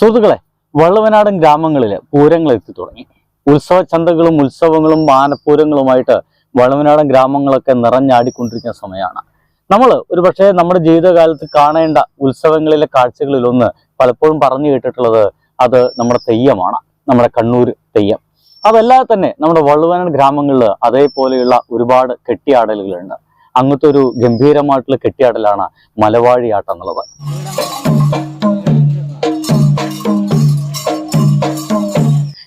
സുഹൃത്തുക്കളെ വള്ളുവനാടൻ ഗ്രാമങ്ങളിൽ പൂരങ്ങൾ എത്തി തുടങ്ങി. ഉത്സവ ചന്തകളും ഉത്സവങ്ങളും മാനപൂരങ്ങളുമായിട്ട് വള്ളുവനാടൻ ഗ്രാമങ്ങളൊക്കെ നിറഞ്ഞാടിക്കൊണ്ടിരിക്കുന്ന സമയമാണ് നമ്മൾ ഒരു പക്ഷേ നമ്മുടെ ജീവിതകാലത്ത് കാണേണ്ട ഉത്സവങ്ങളിലെ കാഴ്ചകളിലൊന്ന് പലപ്പോഴും പറഞ്ഞു കേട്ടിട്ടുള്ളത് അത് നമ്മുടെ തെയ്യമാണ് നമ്മുടെ കണ്ണൂർ തെയ്യം. അതല്ലാതെ തന്നെ നമ്മുടെ വള്ളുവനാട് ഗ്രാമങ്ങളിൽ അതേപോലെയുള്ള ഒരുപാട് കെട്ടിയാടലുകളുണ്ട്. അങ്ങനത്തെ ഒരു ഗംഭീരമായിട്ടുള്ള കെട്ടിയാടലാണ് മലവാഴിയാട്ടം എന്നുള്ളത്.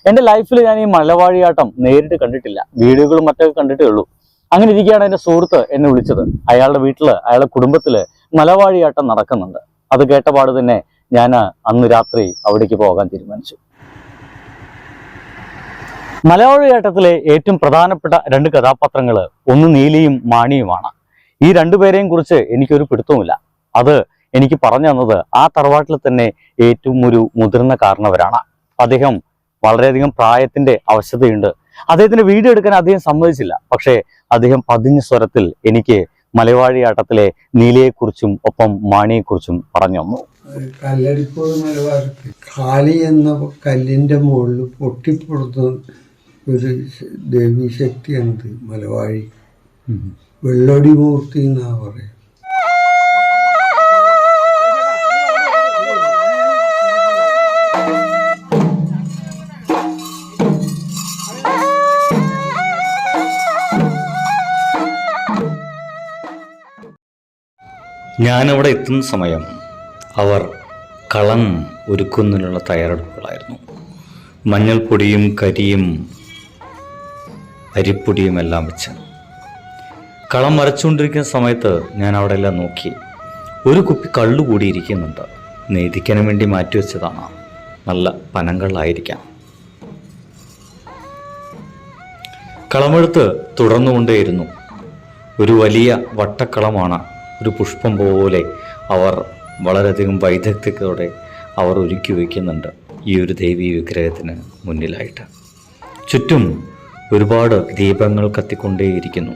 എന്റെ ലൈഫിൽ ഞാൻ ഈ മലവാഴിയാട്ടം നേരിട്ട് കണ്ടിട്ടില്ല. വീഡിയോകളും മറ്റൊക്കെ കണ്ടിട്ടേ ഉള്ളൂ. അങ്ങനെ ഇരിക്കുകയാണ് എന്റെ സുഹൃത്ത് എന്നെ വിളിച്ചത്. അയാളുടെ വീട്ടിൽ അയാളുടെ കുടുംബത്തിൽ മലവാഴിയാട്ടം നടക്കുന്നുണ്ട്. അത് കേട്ടപാട് തന്നെ ഞാൻ അന്ന് രാത്രി അവിടേക്ക് പോകാൻ തീരുമാനിച്ചു. മലയാളിയാട്ടത്തിലെ ഏറ്റവും പ്രധാനപ്പെട്ട രണ്ട് കഥാപാത്രങ്ങൾ ഒന്ന് നീലിയും മാണിയുമാണ്. ഈ രണ്ടുപേരെയും കുറിച്ച് എനിക്കൊരു പിടുത്തവുമില്ല. അത് എനിക്ക് പറഞ്ഞു തന്നത് ആ തറവാട്ടിൽ തന്നെ ഏറ്റവും ഒരു മുതിർന്ന കാരണവരാണ്. അദ്ദേഹം വളരെയധികം പ്രായത്തിന്റെ അവശതയുണ്ട്. അദ്ദേഹത്തിന്റെ വീട് എടുക്കാൻ അദ്ദേഹം സമ്മതിച്ചില്ല. പക്ഷേ അദ്ദേഹം പതിഞ്ഞ സ്വരത്തിൽ എനിക്ക് മലയാളിയാട്ടത്തിലെ നീലയെക്കുറിച്ചും ഒപ്പം മാണിയെക്കുറിച്ചും പറഞ്ഞു തന്നു. കല്ലടിപ്പ് മലബാർക്ക് കാളി എന്ന കല്ലിന്റെ മുകളിൽ പൊട്ടിപ്പൊടുന്ന ഒരു ദേവീശക്തിയാണിത് മലവാഴി വെള്ളടി മൂർത്തി എന്നാ പറയാം. ഞാനവിടെ എത്തുന്ന സമയം അവർ കളം ഒരുക്കുന്നതിനുള്ള തയ്യാറെടുപ്പുകളായിരുന്നു. മഞ്ഞൾപ്പൊടിയും കരിയും അരിപ്പൊടിയും എല്ലാം വെച്ച്. കളം വരച്ചുകൊണ്ടിരിക്കുന്ന സമയത്ത് ഞാൻ അവിടെ എല്ലാം നോക്കി. ഒരു കുപ്പി കള്ള് കൂടി ഇരിക്കുന്നുണ്ട് വേണ്ടി വേണ്ടി മാറ്റിവെച്ചതാണ് നല്ല പനങ്കള്ളായിരിക്കാം കളമെടുത്ത് തുടർന്നുകൊണ്ടേയിരുന്നു. ഒരു വലിയ വട്ടക്കളമാണ് ഒരു പുഷ്പം പോലെ അവർ വളരെയധികം വൈദഗ്ധ്യത്തോടെ അവർ ഒരുക്കി വയ്ക്കുന്നുണ്ട് ഈ ഒരു ദേവീ വിഗ്രഹത്തിന് മുന്നിലായിട്ട്. ചുറ്റും ഒരുപാട് ദീപങ്ങൾ കത്തിക്കൊണ്ടേയിരിക്കുന്നു.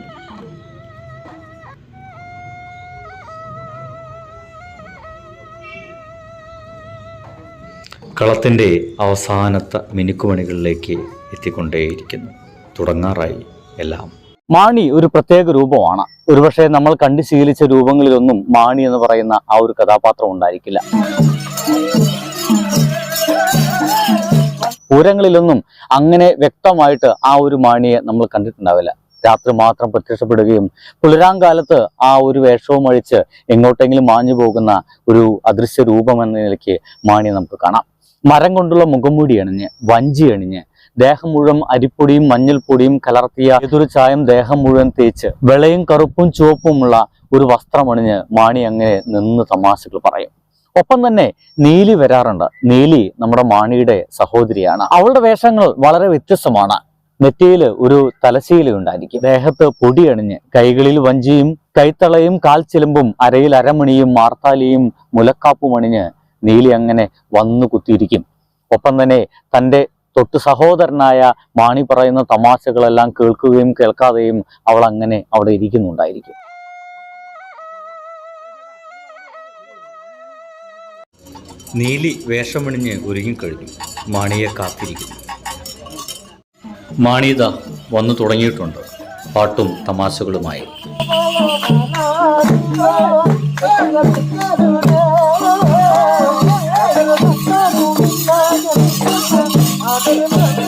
കളത്തിന്റെ അവസാനത്തെ മിനുക്കുമണികളിലേക്ക് എത്തിക്കൊണ്ടേയിരിക്കുന്നു. തുടങ്ങാറായി എല്ലാം. മാണി ഒരു പ്രത്യേക രൂപമാണ്. ഒരുപക്ഷെ നമ്മൾ കണ്ടു ശീലിച്ച രൂപങ്ങളിലൊന്നും മാണി എന്ന് പറയുന്ന ആ ഒരു കഥാപാത്രം ഉണ്ടായിരിക്കില്ല. പൂരങ്ങളിലൊന്നും അങ്ങനെ വ്യക്തമായിട്ട് ആ ഒരു മാണിയെ നമ്മൾ കണ്ടിട്ടുണ്ടാവില്ല. രാത്രി മാത്രം പ്രത്യക്ഷപ്പെടുകയും പുലരാങ്കാലത്ത് ആ ഒരു വേഷവും അഴിച്ച് എങ്ങോട്ടെങ്കിലും മാഞ്ഞു പോകുന്ന ഒരു അദൃശ്യ രൂപം എന്ന നിലയ്ക്ക് മാണിയെ നമുക്ക് കാണാം. മരം കൊണ്ടുള്ള മുഖംമൂടി അണിഞ്ഞ് വഞ്ചി അണിഞ്ഞ് ദേഹം മുഴുവൻ അരിപ്പൊടിയും മഞ്ഞൾപ്പൊടിയും കലർത്തിയ ഏതൊരു ചായം ദേഹം മുഴുവൻ തേച്ച് വെളയും കറുപ്പും ചുവപ്പുമുള്ള ഒരു വസ്ത്രമണിഞ്ഞ് മാണി അങ്ങനെ നിന്ന് തമാശകൾ പറയും. ഒപ്പം തന്നെ നീലി വരാറുണ്ട്. നീലി നമ്മുടെ മാണിയുടെ സഹോദരിയാണ്. അവളുടെ വേഷങ്ങൾ വളരെ വ്യത്യസ്തമാണ്. നെറ്റിയിൽ ഒരു തലശീല ഉണ്ടായിരിക്കും. ദേഹത്ത് പൊടി അണിഞ്ഞ് കൈകളിൽ വഞ്ചിയും കൈത്തളയും കാൽച്ചിലമ്പും അരയിൽ അരമണിയും മാർത്താലിയും മുലക്കാപ്പും അണിഞ്ഞ് നീലി അങ്ങനെ വന്നു കുത്തിയിരിക്കും. ഒപ്പം തന്നെ തന്റെ തൊട്ട് സഹോദരനായ മാണി പറയുന്ന തമാശകളെല്ലാം കേൾക്കുകയും കേൾക്കാതെയും അവൾ അങ്ങനെ അവിടെ ഇരിക്കുന്നുണ്ടായിരിക്കും. നീലി വേഷമണിഞ്ഞ് ഒരുങ്ങിക്കഴിഞ്ഞു മാണിയെ കാത്തിരിക്കുന്നു. മാണിത വന്നു തുടങ്ങിയിട്ടുണ്ട്. പാട്ടും തമാശകളുമായി. I'll be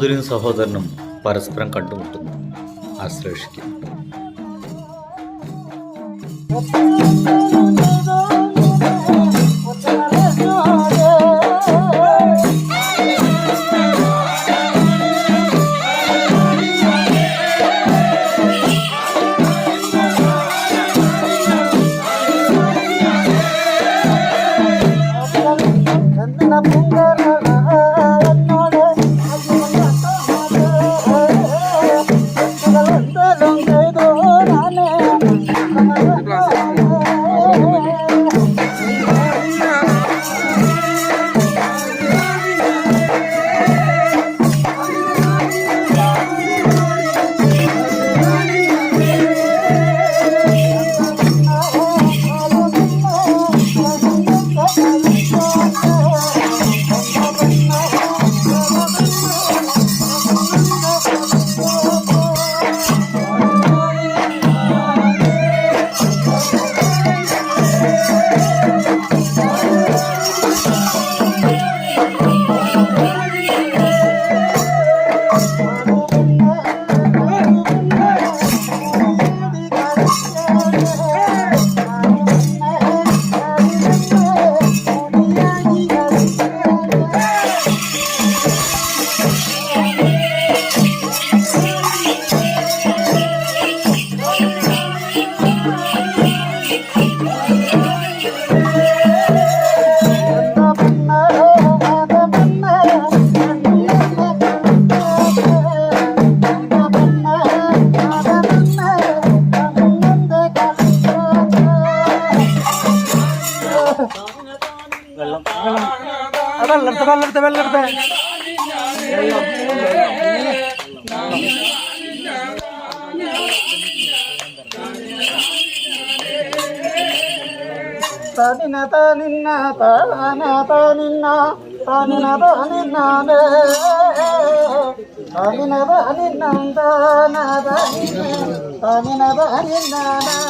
സഹോദരനും സഹോദരനും പരസ്പരം കണ്ടുമുട്ടുന്നു. ആശ്ലേഷിക്കുന്നു തനിന തനിന്ന താന തനിന്ന തനിന തനിന്നാനേ തനിന തനിന്നന്താന തനിന തനിന തനിന്നാനേ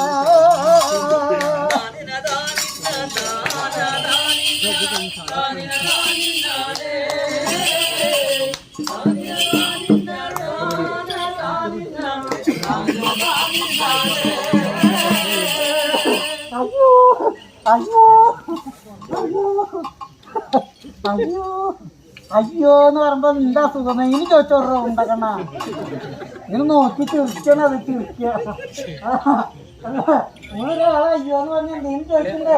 അയ്യോ അയ്യോ എന്ന് പറയുമ്പോ എന്താ സുഖം? ഇനി ചോദിച്ചോറോ ഉണ്ടാക്കണ ഇങ്ങനെ നോക്കി ചിരിക്കണം അത് ചിരിക്കുക ഒരാളെ അയ്യോ എന്ന് പറഞ്ഞ എന്തെങ്കിലും ചോദിക്കണ്ടേ?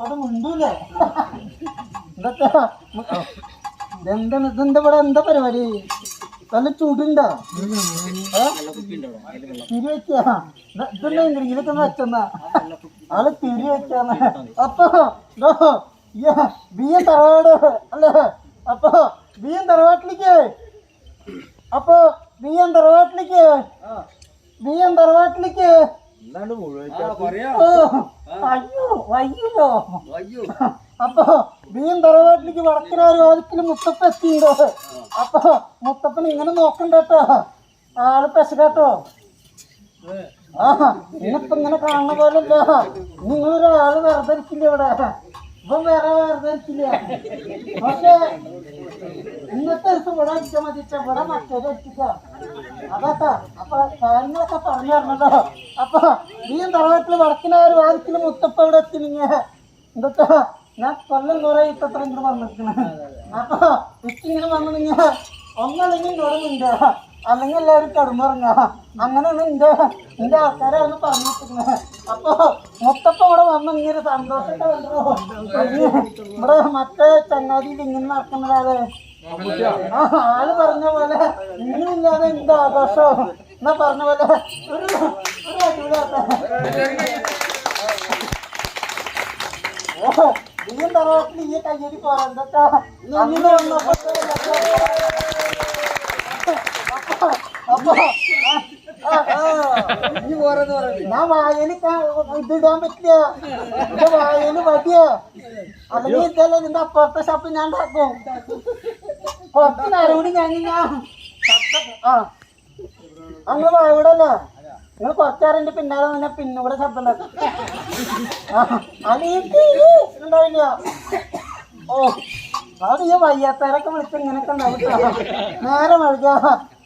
അത് മുണ്ടൂലേ? ഇതൊക്കെ ഇതെന്താണ് ഇതെന്താ ഇവിടെ എന്താ പരിപാടി? നല്ല ചൂടുണ്ടോ? ഇതല്ലേ ഇതൊക്കെ വെച്ചെന്നാ. ആൾ തിരി വെച്ചാന്ന് അപ്പൊ ബിയ്യം തറവാട് അല്ലേ? അപ്പൊ ബിയ്യം തറവാട്ടിലേക്ക്. അപ്പൊ ബിയ്യം തറവാട്ടിലേക്ക്. ബിയ്യം തറവാട്ടിലേക്ക്. അയ്യോ വയ്യല്ലോ അപ്പൊ ബിയ്യം തറവാട്ടിലേക്ക് വടക്കനാര് വാതിക്കൽ മുത്തപ്പ എത്തിയിട്ടോ അപ്പൊ മുത്തപ്പൻ ഇങ്ങനെ നോക്കണ്ട കേട്ടോ. ആൾ പെശകാട്ടോ. ആ ഇന്നിപ്പോ ഇങ്ങനെ കാണുന്ന പോലല്ല? നിങ്ങളൊരാൾ വെറുതെ ഇവിടെ? ഇപ്പം വേറെ വെറുതെ ഇരിക്കില്ല പക്ഷേ ഇന്നത്തെ ദിവസം ഇവിടെ അടിച്ചാൽ മതി ഇവിടെ മറ്റൊരു അടിക്കുക അതാട്ടാ അപ്പൊ കാര്യങ്ങളൊക്കെ പറഞ്ഞു തരണല്ലോ. അപ്പൊ ഈ തറവാട്ടിൽ വടക്കിനാര് വാതിക്കൽ മുത്തപ്പ ഇവിടെ എത്തിനിങ്ങ എന്താ ഞാൻ കൊല്ലം കുറെ ഇത്ര ഇങ്ങോട്ട് വന്നിരിക്കണേ. അപ്പൊ ഇച്ചിങ്ങനെ വന്നിങ്ങ ഒന്നല്ലെങ്കിൽ നിന്റെ അല്ലെങ്കിൽ എല്ലാവരും കടുമിറങ്ങ അങ്ങനെയാണ് എന്റെ എന്റെ ആൾക്കാരാണ് പറഞ്ഞിരിക്കുന്നത് അപ്പൊ മുത്തപ്പ ഇവിടെ വന്ന് ഇങ്ങനെ സന്തോഷം കണ്ടോ? ഇവിടെ മറ്റേ ചങ്ങാതിയിൽ ഇങ്ങനെ നടക്കുന്നതാണ് ആൾ പറഞ്ഞ പോലെ ഇന്നുമില്ലാതെ എന്ത് ആഘോഷം? എന്നാ പറഞ്ഞ പോലെ ഒരു ഒരു അടിപൊളിയാട്ടെ. ഓ ഈ തറവാട്ടിൽ ഈ കയ്യേരി പോരാ. എന്താ ഞാൻ വായന ഇതിടാൻ പറ്റില്ല എന്റെ വായന വടിയ അല്ലെങ്കിൽ ഇതല്ല നിന്റെ അപ്പുറത്തെ ഷാപ്പ് ഞാൻ ഉണ്ടാക്കും കുറച്ച് നേരം കൂടി ഞാൻ ആ അങ്ങനെ വായവിടല്ലേ നിങ്ങൾ കുറച്ചേരം പിന്നാലെ തന്നെ പിന്നൂടെ ശബ്ദം ഉണ്ടാക്കും അല്ലെങ്കിൽ ഓ അത് ഈ വയ്യാത്തവരൊക്കെ വിളിച്ച് ഇങ്ങനെയൊക്കെ ഉണ്ടാവും. നേരെ മഴുക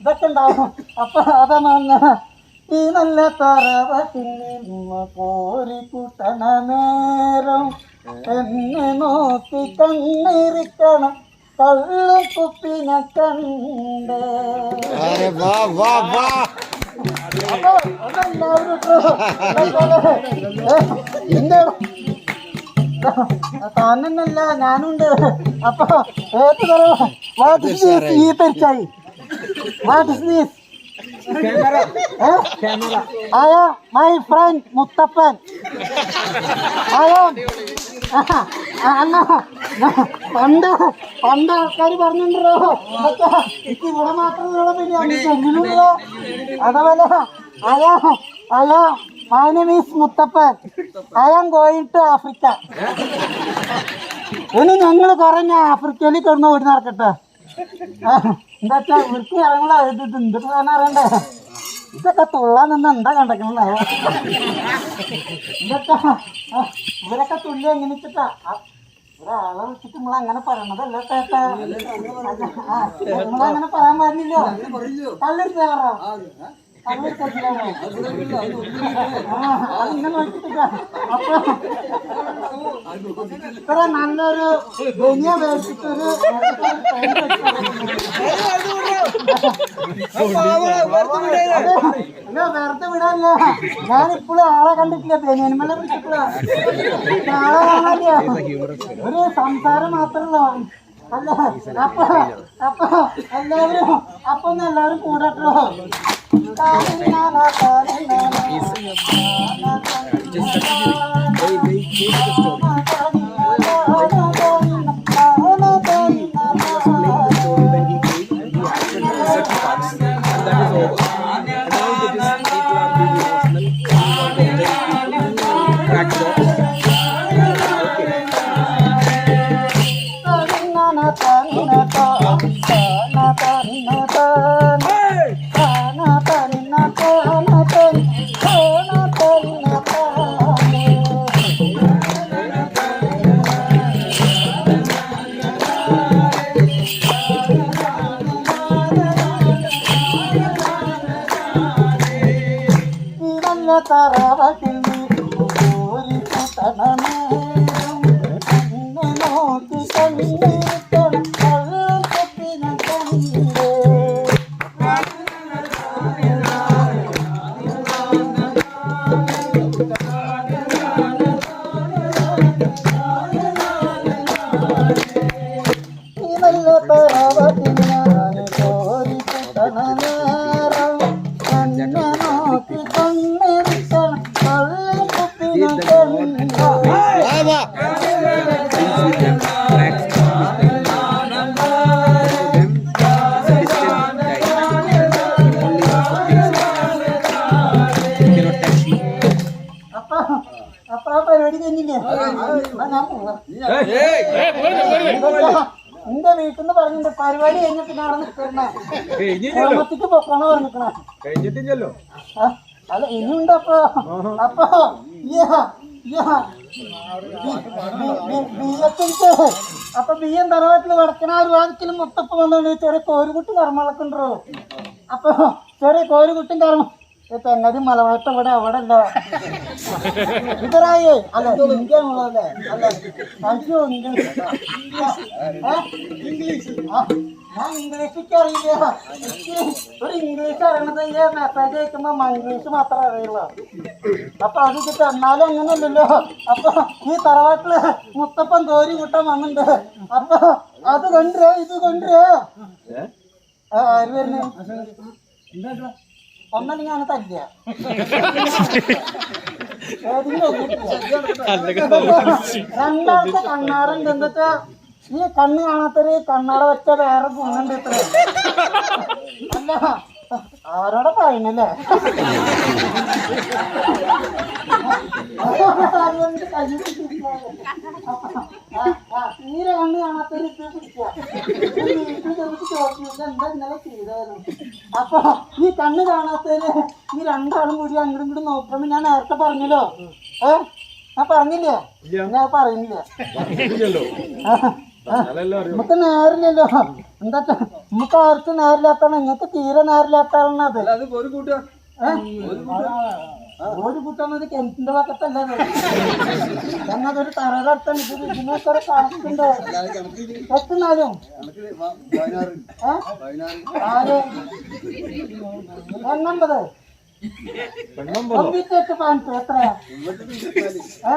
ഇതൊക്കെ ഉണ്ടാവും. അപ്പൊ അതാ ഈ നല്ല തറവത്തിൽ കോരി കൂട്ടണ നേരം എന്നെ നോക്കി കണ്ണിരിക്കണം കള്ളും കുപ്പിനെ കണ്ടേ. അപ്പൊ അതെല്ലാവരും താനല്ല ഞാനുണ്ട്. അപ്പൊ ഏത് വാട്ട് ഇസ് ദിസ് ഈ പരിച്ചായി what is this I my friend Muthappan. I am അല്ല. പണ്ട് പണ്ട് ആൾക്കാർ പറഞ്ഞിട്ടുണ്ടോ എനിക്ക് ഇവിടെ മാത്രമുള്ള ബിരിയാണി ചെല്ലിനുണ്ടോ അതേപോലെ അയ്യോ അയ്യോ my name is Muthappan. I am going to Africa ഇനി ഞങ്ങൾ കുറഞ്ഞ ആഫ്രിക്കയിൽ കിടന്ന് ഓടി നടക്കട്ടെ. എന്താ വെച്ചാ ഇവർക്ക് ഇറങ്ങല ഇത് എന്തിട്ട് തന്നെ അറിയണ്ടേ? ഇതൊക്കെ തുള്ളാൻ നിന്ന് എന്താ കണ്ടേക്കണേ? എന്താ ഇവരൊക്കെ തുള്ളി എങ്ങനെ വെച്ചിട്ടാ ഒരാളെ വെച്ചിട്ട് നിങ്ങൾ അങ്ങനെ പറയണതല്ല ആ നമ്മളങ്ങനെ പറയാൻ പറഞ്ഞില്ലോ കയറാം ഇത്ര നല്ലൊരു വലിയ മേടിച്ചിട്ടൊരു അല്ല വെറുതെ വിടാല്ല ഞാനിപ്പോഴും ആളെ കണ്ടിട്ടില്ല ബനിയന്മല കാണാനില്ല ഒരു സംസാരം മാത്രമല്ലോ അല്ല അപ്പൊ അപ്പൊ എല്ലാവരും അപ്പൊ എല്ലാവരും കൂടട്ടോ Is, is, is, is, is, നല്ല കഴിഞ്ഞില്ലേ വീട്ടിൽ നിന്ന് പറഞ്ഞിട്ടുണ്ട് പരിപാടി കഴിഞ്ഞിട്ട് അവിടെ പൊക്കണ കഴിഞ്ഞിട്ടില്ലല്ലോ. അല്ല ഇനിയുണ്ട് അപ്പൊ അപ്പൊ യ്യാ, യ്യാ. ബി- ബി- ബി- ബിയ്യത്തിൻക്ക് അപ്പൊ ബിയ്യം തറവാട്ടിൽ വടക്കണ ഒരു വാതിക്കലും മുത്തപ്പ് വന്നോണ്ട് ചെറിയ കോരുകുട്ടി കർമ്മങ്ങളൊക്കെ ഉണ്ടോ അപ്പൊ ചെറിയ കോരുകുട്ടി കർമ്മ തെങ്ങതി മലവട്ട ഇവിടെ അവിടെ അല്ല ഇതറായേ അല്ല ഇന്ത്യ എന്നുള്ളതല്ലേ അല്ല താങ്ക് യു ഇംഗ്ലീഷ് ഞാൻ ഇംഗ്ലീഷ് അറിയില്ല എനിക്ക് ഒരു ഇംഗ്ലീഷ് അറിയണത് ഈ മെസ്സേജ് അയക്കുമ്പോ മംഗ്ലീഷ് മാത്രമേ അറിയുള്ളൂ അപ്പൊ അത് കിട്ടും എന്നാലും അങ്ങനെയല്ലല്ലോ അപ്പൊ ഈ തറവാട്ടിൽ മുത്തപ്പൻ തോരി കൂട്ടാൻ വന്നിട്ടുണ്ട് അപ്പൊ അത് കൊണ്ടുവരോ ഇത് കൊണ്ടുവരോ ആ, ആര് വരുന്നു ഒന്നല്ലെങ്കിൽ അങ്ങനെ തല്ല രണ്ടാമത്തെ കണ്ണാറുണ്ട് എന്നിട്ട് ഈ കണ്ണ് കാണാത്തൊരു കണ്ണാട വെച്ച വേറെ ഗുണുണ്ട് ഇത്ര. അല്ല ആരോടെ പറയുന്നല്ലേ തീരെ കണ്ണ് കാണാത്തൊരു ഇത് പിടിക്കുക. വീട്ടിൽ ചെറുപ്പ് ചോദിച്ചു എന്താ ഇന്നലെ ചെയ്തായിരുന്നു അപ്പൊ ഈ കണ്ണ് കാണാത്തതിന് ഈ രണ്ടാളും കൂടി അങ്ങോട്ടും ഇങ്ങോട്ടും നോക്കണം ഞാൻ നേരത്തെ പറഞ്ഞല്ലോ. ഏ? ഞാൻ പറഞ്ഞില്ലേ? ഞാൻ പറയുന്നില്ല. നമുക്ക് നേരില്ലല്ലോ. എന്താ നമുക്ക് ആർക്കും നേരില്ലാത്താണ് ഇങ്ങനത്തെ തീരെ നേരില്ലാത്താണ് അത്. ഒരു കൂട്ടുക? ഒരു കുട്ടന്നത് കിണറ്റിന്റെ പക്കത്തല്ലേ എന്നതൊരു തറകടത്താണ്. ഇത് ഇതിനൊക്കെ കണക്കുണ്ട് എത്തുന്നാലും? ആര്? എണ്ണമ്പത്. കമ്പ്യൂട്ടർ പാൻസ് എത്രയാ ഏ?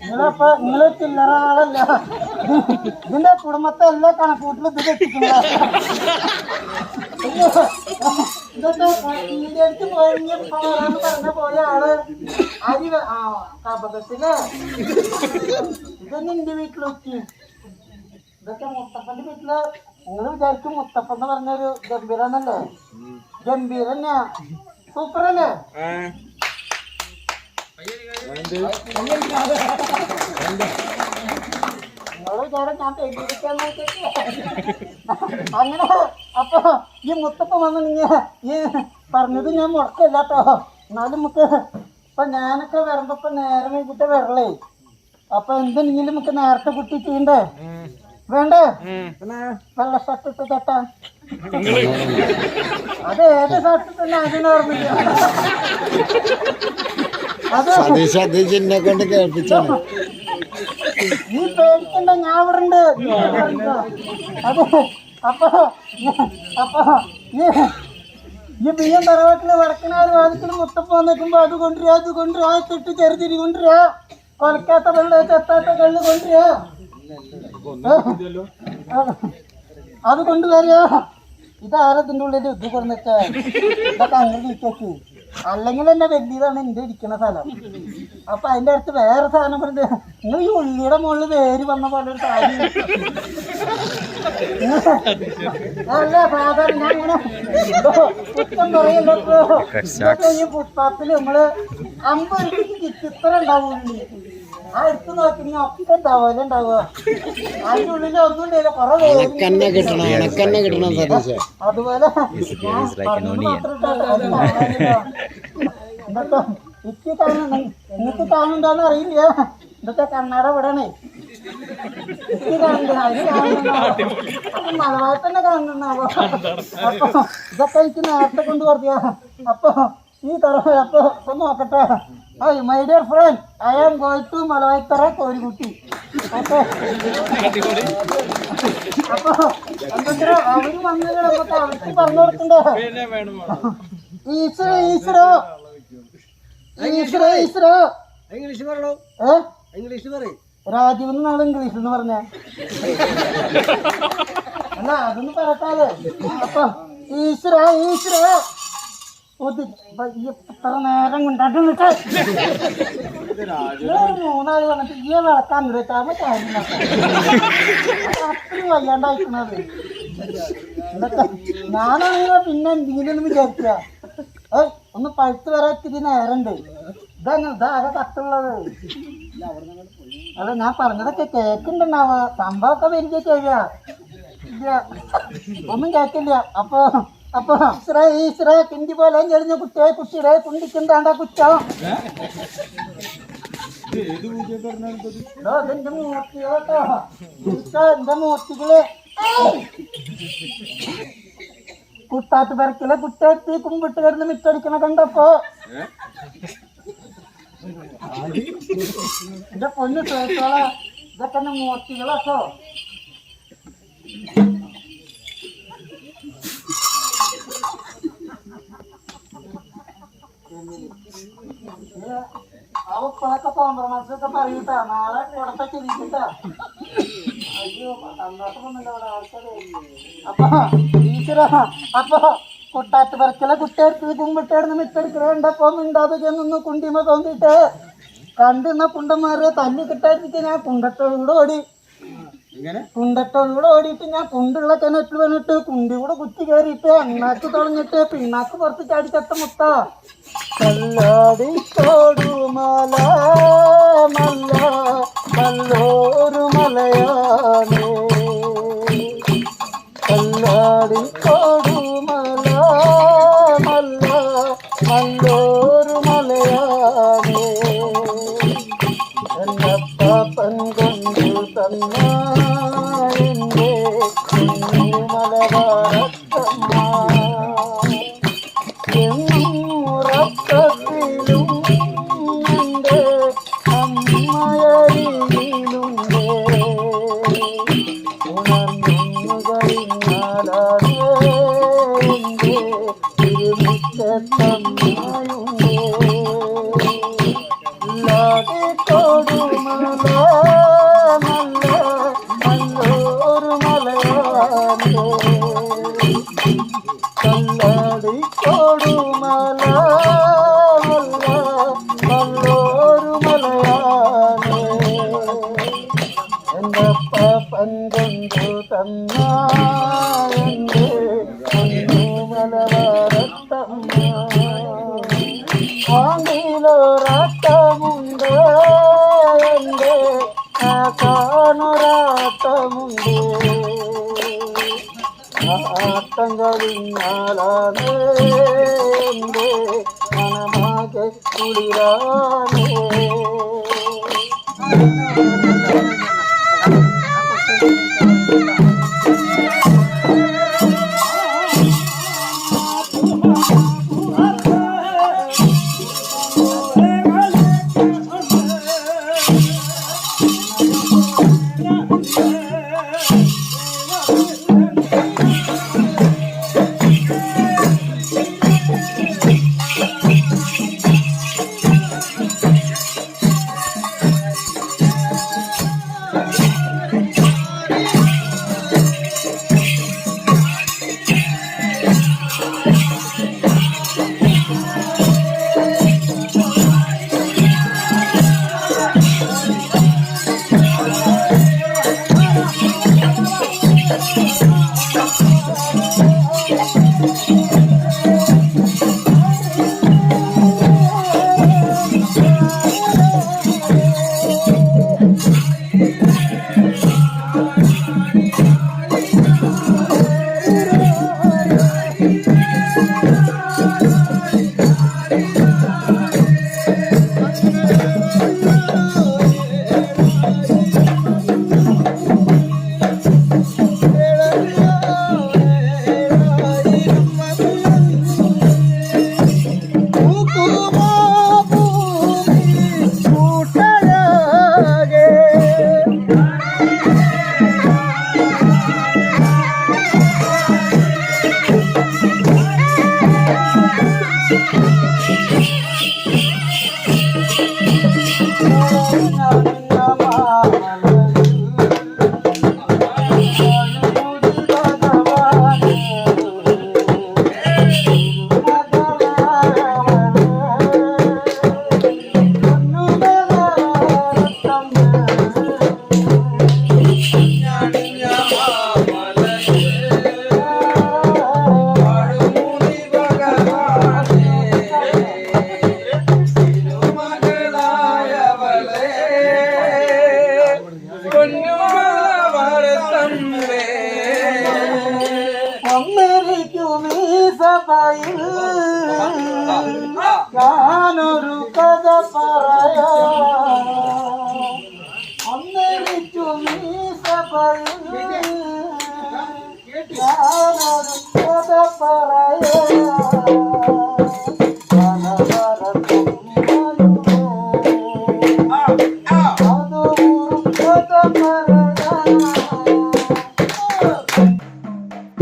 നിങ്ങളപ്പോ നിങ്ങൾ ചില്ലറ ആളല്ല ഇതിന്റെ കുടുംബത്തെ എല്ലാ കണക്കൂട്ടിലും ഇത് തെറ്റിക്കുന്ന ഇതൊക്കെ ഈടടുത്ത് പോയി പറഞ്ഞ പോയ ആൾ അരി വെ- ആ കപകത്തിൽ. ഇതൊന്നും എന്റെ വീട്ടിലെത്തി ഇതൊക്കെ മുത്തപ്പന്റെ വീട്ടിൽ. നിങ്ങൾ വിചാരിക്കും മുത്തപ്പൻ എന്ന് പറഞ്ഞൊരു ഗംഭീരന്നല്ലേ ഗംഭീര തന്നെയാ സൂപ്പർ അല്ലേ അങ്ങനെ അപ്പൊ ഈ മുത്തപ്പ വന്നിട്ടുണ്ടെങ്കിൽ ഈ പറഞ്ഞത് ഞാൻ മുടക്കല്ല കേട്ടോ എന്നാലും നമുക്ക് ഇപ്പൊ ഞാനൊക്കെ വരുമ്പോ നേരം വൈകിട്ട് വരളേ അപ്പൊ എന്തെങ്കിലും നമുക്ക് നേരത്തെ കുട്ടി ചെയ്യണ്ടേ വേണ്ടേ? വെള്ള ഷർട്ട് ഇട്ട് ചേട്ടാ അത് ഏത് ഷർട്ട് തന്നെ അതിന് ഓർമ്മില്ല അത് സതീശിനെ കൊണ്ട് കേൾപ്പിച്ചാണ്. നീ പേടിക്കണ്ട ഞാൻ ഇവിടെ ഉണ്ട്. അത് അപ്പൊ അപ്പൊ ഈ ബിയ്യം തറവാട്ടിൽ വടക്കനാട് വാതിക്കൽ മുത്തപ്പ നിൽക്കുമ്പോ അത് കൊണ്ടുവരാ അത് കൊണ്ടുവരാ കെട്ടി ചെറുതിരി കൊണ്ടുവരാ. കൊലക്കാത്ത വെള്ളം ചെത്താത്ത കള്ള് കൊണ്ടുവരാ. അത് കൊണ്ടുവരാ ഇതാരതിന്റെ ഉള്ളിൽ ഇത് പറഞ്ഞിട്ട് ഇതൊക്കെ അങ്ങനെ ഇരിക്കക്ക് അല്ലെങ്കിൽ എന്നെ വലിയതാണ് എന്റെ ഇരിക്കുന്ന സ്ഥലം. അപ്പൊ അതിന്റെ അടുത്ത് വേറെ സാധനം പറഞ്ഞത് നിങ്ങൾ ഈ ഉള്ളിയുടെ മുകളിൽ വേര് വന്ന പോലെ ഒരു സാധനം അല്ല സാധാരണ ഞാൻ ഇങ്ങനെ കുറ്റം പറയല്ലോ ഇതൊക്കെ ഈ ഫുട്പാത്തിൽ നമ്മൾ അമ്പത് ചിത്ര ഉണ്ടാവുള്ളൂ. ആ എടുത്ത് നോക്കി ഒക്കെ ഉണ്ടാവുമല്ലോ ഉണ്ടാവുക അതിന്റെ ഉള്ളിൽ ഒന്നും ഉണ്ടായില്ല കുറെ വേര് കന്നെ കിട്ടണം എനക്കന്നെ കിട്ടണം സതീശ അതുപോലെ ഞാൻ പറഞ്ഞത് മാത്രം ഇട്ടാ അത് കാണാനില്ല. എന്നിട്ടോ? എനിക്ക് കാണുന്നു നിങ്ങൾക്ക് കാണുന്നുണ്ടോന്ന് അറിയില്ല. ഇതൊക്കെ കണ്ണാട വിടണേ. എനിക്ക് കാണുന്നുണ്ട് അതിന് കാണുന്നുണ്ടോ അപ്പൊ മലവാഴ തന്നെ കാണുന്നുണ്ടാവോ അപ്പൊ ഇതൊക്കെ എനിക്ക് നേരത്തെ കൊണ്ട് കൊടുത്തിയ അപ്പൊ ഈ തറ അപ്പൊ ഇപ്പൊ നോക്കട്ടെ. I my dear friend I am going to മലവായിത്തറ കോഴിക്കുട്ടി അപ്പൊ അവർ വന്നത് നമുക്ക് അവർക്ക് പറഞ്ഞു കൊടുക്കണ്ടേ ഈശ്വര ഈശ്വര. ഈശ്വര ഈശ്വര. ഇംഗ്ലീഷ് പറയണോ ഏ? ഇംഗ്ലീഷ് പറയും. രാജീവ് എന്നാണ് ഇംഗ്ലീഷ് എന്ന് പറഞ്ഞ. അല്ല അതൊന്നും പറക്കാതെ അപ്പൊ ഈശ്വര ഈശ്വര. നേരം കൊണ്ടാട്ട് വന്നിട്ട് ഈ വിളക്കാൻ അത്രയും വയ്യാണ്ടായിക്കണത്. എന്നിട്ട് ഞാനാണെങ്കിൽ പിന്നെ എന്തെങ്കിലും വിചാരിക്കുക. ഏ ഒന്ന് പഴുത്ത് വരാൻ ഇത്തിരി നേരണ്ട്. ഇതങ്ങനെ ഇതാകെ കത്തുള്ളത്. അല്ല ഞാൻ പറഞ്ഞതൊക്കെ കേക്കുന്നുണ്ടാവ സംഭവമൊക്കെ വരിക ഒന്നും കേക്കില്ല അപ്പൊ അപ്പൊ ഈശ്വര ഈശ്വര കിണ്ടി പോലെ ഞെളിഞ്ഞ കുട്ടിയെ കുട്ടിയുടെ കുണ്ടിക്കുണ്ടാണ്ട കുറ്റം. ഇതോ, ഇതെന്റെ മൂർത്തികളോ എന്റെ മൂർത്തികൾ. കുട്ടാത്ത് പെരക്കിലെ കുട്ടിയെത്തി കുമ്പിട്ട് കിടന്ന് മിറ്റടിക്കണ കണ്ടപ്പോ എന്റെ പൊന്ന് ചോദിച്ചോളെ ഇതൊക്കെ എന്റെ അവപ്പൊക്കെ കോംപ്രമൈസ് ഒക്കെ പറയൂട്ടാ നാളെ പുറത്തൊക്കെ ചിരിക്കട്ടാ അയ്യോ സന്തോഷമൊന്നുമില്ല ഇവിടെ ആൾക്കാരെ അപ്പൊ ഈശ്വര അപ്പൊ കുട്ടികൾക്ക് പറക്കല കുട്ടിയെടുത്ത് കുമ്പിട്ടേടുന്ന് മിറ്റെടുക്കണ കണ്ടപ്പോ മിണ്ടാതെ ചെന്നൊന്ന് കുണ്ടിമ തോന്നിട്ട് കണ്ടിരുന്ന കുണ്ടന്മാരെ തല്ലി കിട്ടാതിരിക്കാൻ ആ കുണ്ടത്തോടുകൂടെ ഓടി കുണ്ടത്തോടുകൂടെ ഓടിയിട്ട് ഞാൻ കുണ്ടുള്ള കിണറ്റിൽ വന്നിട്ട് കുണ്ടി കൂടെ കുത്തി കയറിയിട്ട് അണ്ണാക്ക് തുടങ്ങിട്ട് പിന്നാക്ക് പുറത്ത് ചാടി ചത്ത തോടുമല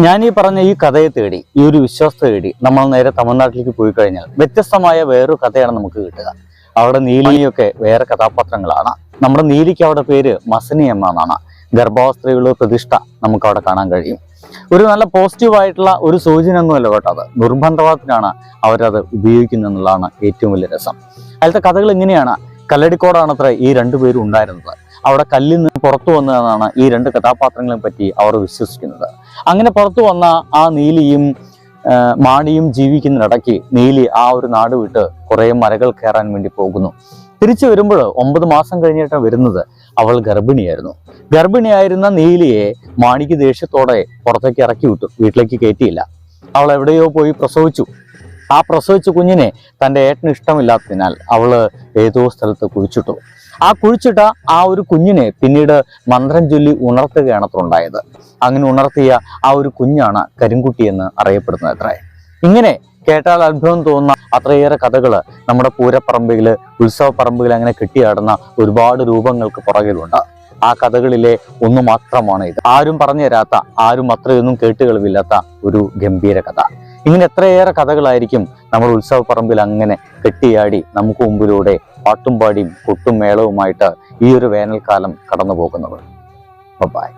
ഞാൻ ഈ പറഞ്ഞ ഈ കഥയെ തേടി ഈ ഒരു വിശ്വാസത്തെ തേടി നമ്മൾ നേരെ തമിഴ്നാട്ടിലേക്ക് പോയി കഴിഞ്ഞാൽ വ്യത്യസ്തമായ വേറൊരു കഥയാണ് നമുക്ക് കിട്ടുക. അവിടെ നീലിയൊക്കെ വേറെ കഥാപാത്രങ്ങളാണ്. നമ്മുടെ നീലിക്ക് അവിടെ പേര് മസനി എന്നാണ്. ഗർഭാവസ്ഥയുള്ള പ്രതിഷ്ഠ നമുക്ക് അവിടെ കാണാൻ കഴിയും. ഒരു നല്ല പോസിറ്റീവ് ആയിട്ടുള്ള ഒരു സൂചന ഒന്നുമല്ല കേട്ടോ അത്. നിർബന്ധവാദത്തിനാണ് അവരത് ഉപയോഗിക്കുന്നത് എന്നുള്ളതാണ് ഏറ്റവും വലിയ രസം. അതിലത്തെ കഥകൾ ഇങ്ങനെയാണ്. കല്ലടിക്കോടാണ് അത്ര ഈ രണ്ടുപേരും ഉണ്ടായിരുന്നത്. അവിടെ കല്ലിൽ നിന്ന് പുറത്തു വന്നതെന്നാണ് ഈ രണ്ട് കഥാപാത്രങ്ങളെ പറ്റി അവർ വിശ്വസിക്കുന്നത്. അങ്ങനെ പുറത്തു വന്ന ആ നീലിയും മാണിയും ജീവിക്കുന്നിടയ്ക്ക് നീലി ആ ഒരു നാട് വിട്ട് കുറെ മരകൾ കയറാൻ വേണ്ടി പോകുന്നു. തിരിച്ചു വരുമ്പോൾ ഒമ്പത് മാസം കഴിഞ്ഞിട്ട് വരുന്നത്. അവൾ ഗർഭിണിയായിരുന്നു. ഗർഭിണിയായിരുന്ന നീലിയെ മാണിക്ക് ദേഷ്യത്തോടെ പുറത്തേക്ക് ഇറക്കി വിട്ടു. വീട്ടിലേക്ക് കയറ്റിയില്ല. അവൾ എവിടെയോ പോയി പ്രസവിച്ചു. ആ പ്രസവിച്ച കുഞ്ഞിനെ തന്റെ ഏട്ടന് ഇഷ്ടമില്ലാത്തതിനാൽ അവൾ ഏതോ സ്ഥലത്ത് കുഴിച്ചിട്ടു. ആ കുഴിച്ചിട്ട ആ ഒരു കുഞ്ഞിനെ പിന്നീട് മന്ത്രം ചൊല്ലി ഉണർത്തുകയാണ് അത്ര ഉണ്ടായത്. അങ്ങനെ ഉണർത്തിയ ആ ഒരു കുഞ്ഞാണ് കരിങ്കുട്ടി എന്ന് അറിയപ്പെടുന്നത് അത്ര. ഇങ്ങനെ കേട്ടാൽ അത്ഭുതം തോന്നുന്ന അത്രയേറെ കഥകൾ നമ്മുടെ പൂരപ്പറമ്പിൽ ഉത്സവ പറമ്പുകൾ അങ്ങനെ കെട്ടിയാടുന്ന ഒരുപാട് രൂപങ്ങൾക്ക് പുറകിലുണ്ട്. ആ കഥകളിലെ ഒന്ന് മാത്രമാണ് ഇത്. ആരും പറഞ്ഞു തരാത്ത ആരും അത്രയൊന്നും കേട്ടുകളില്ലാത്ത ഒരു ഗംഭീര കഥ. ഇങ്ങനെ എത്രയേറെ കഥകളായിരിക്കും നമ്മൾ ഉത്സവ പറമ്പിൽ അങ്ങനെ കെട്ടിയാടി നമുക്ക് മുമ്പിലൂടെ പാട്ടും പാടിയും കൊട്ടും മേളവുമായിട്ട് ഈ ഒരു വേനൽക്കാലം കടന്നു പോകുന്നത് ബൈ